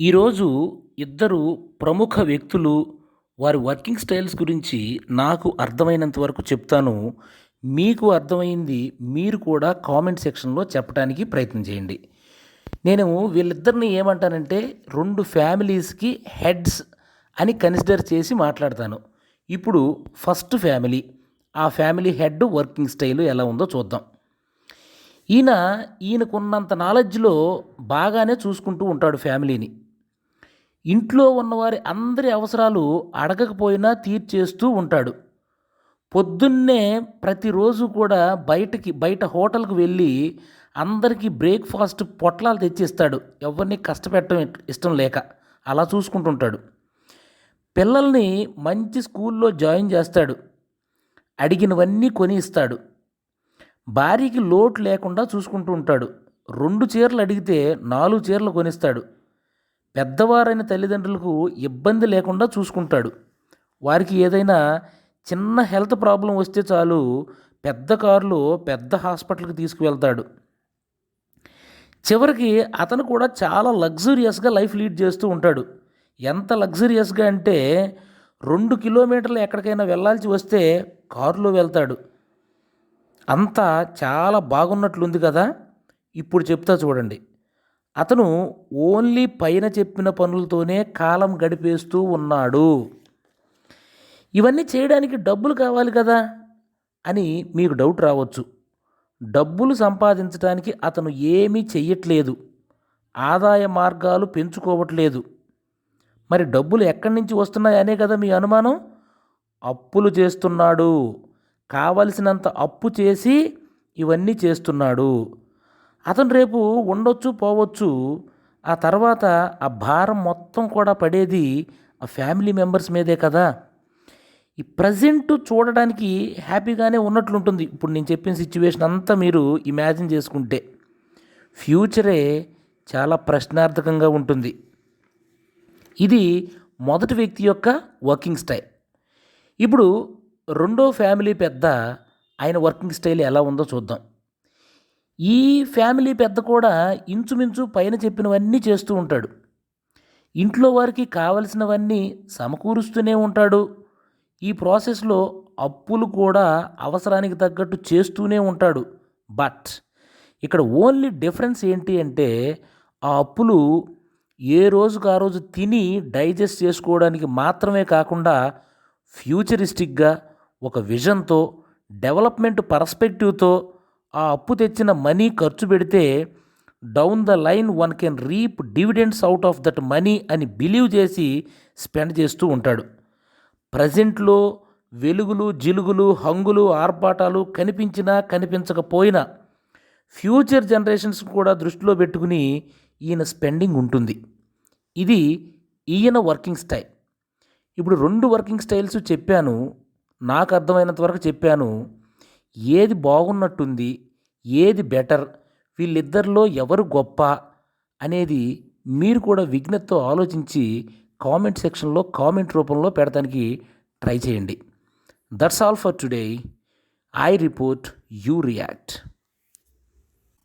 ఈరోజు ఇద్దరు ప్రముఖ వ్యక్తులు వారి వర్కింగ్ స్టైల్స్ గురించి నాకు అర్థమైనంత వరకు చెప్తాను. మీకు అర్థమైంది మీరు కూడా కామెంట్ సెక్షన్లో చెప్పడానికి ప్రయత్నం చేయండి. నేను వీళ్ళిద్దరిని ఏమంటానంటే రెండు ఫ్యామిలీస్కి హెడ్స్ అని కన్సిడర్ చేసి మాట్లాడతాను. ఇప్పుడు ఫస్ట్ ఫ్యామిలీ ఆ ఫ్యామిలీ హెడ్ వర్కింగ్ స్టైల్ ఎలా ఉందో చూద్దాం. ఈయన ఈయనకున్నంత నాలెడ్జ్లో బాగానే చూసుకుంటూ ఉంటాడు ఫ్యామిలీని. ఇంట్లో ఉన్నవారి అందరి అవసరాలు అడగకపోయినా తీర్చేస్తూ ఉంటాడు. పొద్దున్నే ప్రతిరోజు కూడా బయటకి బయట హోటల్కి వెళ్ళి అందరికీ బ్రేక్ఫాస్ట్ పొట్లాలు తెచ్చిస్తాడు. ఎవరిని కష్టపెట్టడం ఇష్టం లేక అలా చూసుకుంటుంటాడు. పిల్లల్ని మంచి స్కూల్లో జాయిన్ చేస్తాడు. అడిగినవన్నీ కొని ఇస్తాడు భార్యకి లోటు లేకుండా చూసుకుంటూ ఉంటాడు. రెండు చీరలు అడిగితే నాలుగు చీరలు కొనిస్తాడు. పెద్దవారైన తల్లిదండ్రులకు ఇబ్బంది లేకుండా చూసుకుంటాడు. వారికి ఏదైనా చిన్న హెల్త్ ప్రాబ్లం వస్తే చాలు పెద్ద కారులో పెద్ద హాస్పిటల్కి తీసుకువెళ్తాడు. చివరికి అతను కూడా చాలా లగ్జూరియస్గా లైఫ్ లీడ్ చేస్తూ ఉంటాడు. ఎంత లగ్జూరియస్గా అంటే రెండు కిలోమీటర్లు ఎక్కడికైనా వెళ్ళాల్సి వస్తే కారులో వెళ్తాడు. అంతా చాలా బాగున్నట్లుంది కదా? ఇప్పుడు చెప్తా చూడండి. అతను ఓన్లీ పైన చెప్పిన పనులతోనే కాలం గడిపేస్తూ ఉన్నాడు. ఇవన్నీ చేయడానికి డబ్బులు కావాలి కదా? అని మీకు డౌట్ రావచ్చు. డబ్బులు సంపాదించడానికి అతను ఏమీ చెయ్యట్లేదు. ఆదాయ మార్గాలు పెంచుకోవట్లేదు. మరి డబ్బులు ఎక్కడి నుంచి వస్తున్నాయనే కదా మీ అనుమానం? అప్పులు చేస్తున్నాడు. కావలసినంత అప్పు చేసి ఇవన్నీ చేస్తున్నాడు. అతను రేపు ఉండొచ్చు పోవచ్చు. ఆ తర్వాత ఆ భారం మొత్తం కూడా పడేది ఆ ఫ్యామిలీ మెంబర్స్ మీదే కదా. ఈ ప్రజెంట్ చూడడానికి హ్యాపీగానే ఉన్నట్లుంటుంది. ఇప్పుడు నేను చెప్పిన సిచ్యువేషన్ అంతా మీరు ఇమాజిన్ చేసుకుంటే ఫ్యూచరే చాలా ప్రశ్నార్థకంగా ఉంటుంది. ఇది మొదటి వ్యక్తి యొక్క వర్కింగ్ స్టైల్. ఇప్పుడు రెండో ఫ్యామిలీ పెద్ద ఆయన వర్కింగ్ స్టైల్ ఎలా ఉందో చూద్దాం. ఈ ఫ్యామిలీ పెద్ద కూడా ఇంచుమించు పైన చెప్పినవన్నీ చేస్తూ ఉంటాడు. ఇంట్లో వారికి కావలసినవన్నీ సమకూరుస్తూనే ఉంటాడు. ఈ ప్రాసెస్లో అప్పులు కూడా అవసరానికి తగ్గట్టు చేస్తూనే ఉంటాడు. బట్ ఇక్కడ ఓన్లీ డిఫరెన్స్ ఏంటి అంటే ఆ అప్పులు ఏ రోజుకు ఆ రోజు తిని డైజెస్ట్ చేసుకోవడానికి మాత్రమే కాకుండా ఫ్యూచరిస్టిక్గా ఒక విజన్తో డెవలప్మెంట్ పర్స్పెక్టివ్తో ఆ అప్పు తెచ్చిన మనీ ఖర్చు పెడితే down the line one can reap dividends out of that money అని బిలీవ్ చేసి స్పెండ్ చేస్తూ ఉంటాడు. ప్రజెంట్లో వెలుగులు జిలుగులు హంగులు ఆర్భాటాలు కనిపించినా కనిపించకపోయినా ఫ్యూచర్ జనరేషన్స్ కూడా దృష్టిలో పెట్టుకుని ఈయన స్పెండింగ్ ఉంటుంది. ఇది ఈయన వర్కింగ్ స్టైల్ ఇప్పుడు రెండు వర్కింగ్ స్టైల్స్ చెప్పాను. నాకు అర్థమైనంత వరకు చెప్పాను. ఏది బాగున్నట్టుంది ఏది బెటర్? వీళ్ళిద్దరిలో ఎవరు గొప్ప? అనేది మీరు కూడా విఘ్నతతో ఆలోచించి కామెంట్ సెక్షన్లో కామెంట్ రూపంలో పెడతానికి ట్రై చేయండి. That's all for today I report you react